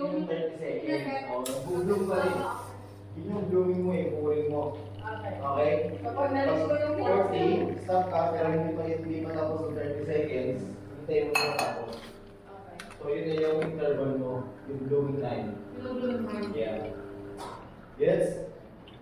yung 30 seconds. O, nag-bloom pa rin. Yun yung blooming mo, yung pouring mo. Okay. Okay? Kapag nalis ko yung 40, stop ka, pero hindi pa hindi pa tapos ng 30 seconds. Hintayin mo na tapos. Okay. So, yun na yung interval mo, yung blooming time. Binubulong mo. Yeah. Yes?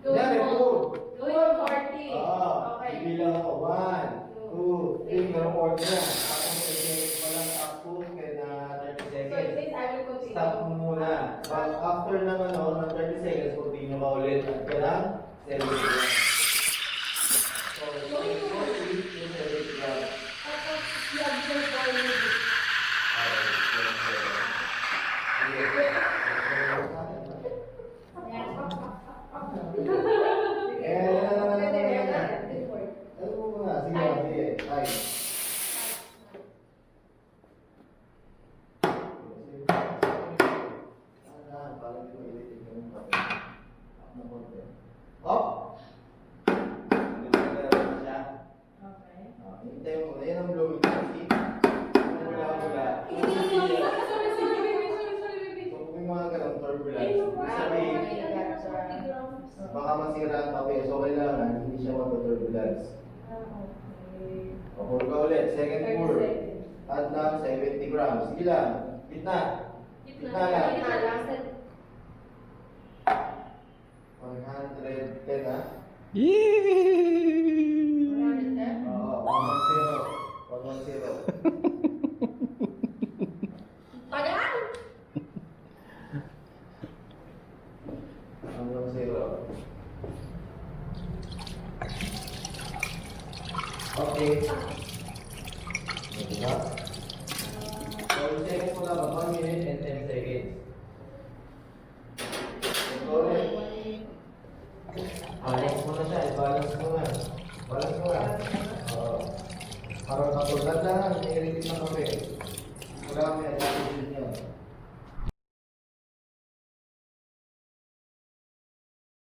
Gawin mo. Gawin mo 40. Ah, Okay. bibilang ako. One, two, three, record na. Tapos, seconds pa lang takbo, kaya na 30 So, seconds. it means I will continue. Stop mo muna. But after naman ako ng 30 seconds, continue ka ulit. At ka lang, 70 grams. So, 40 to 70 grams. Tapos, i-observe ko yung music. Okay, sige. Sige. Ayan. Eh, Pwede, pwede. Before. Ano mo muna? Sige, sige. Ay. Ah, parang di mo ilitin yung papel. Up na konti. Up! Mo naglalaro siya. Okay. Ah, Hintay mo muna. Yan ang blooming kasi. Mula-mula. Sorry, sorry, sorry, baby, sorry, sorry, baby. So, kung yung mga ganun turbulence, ibig sabihin, baka masira ang papel. So, kailangan hindi siya mag-turbulence. Okay. O, pour ka ulit. Second 30 pour. Add lang 70 grams. Sige lang. Gitna. Gitna lang. Gitna lang. 110 ha? Maraming na. Oo, 110. 110. Tagaan! 110. Okay. Diba? na siya, i-balance mo nga. Balance mo nga. Oo. Parang katulad na, naiirigit na kami. Eh. Wala kami adjustment yun.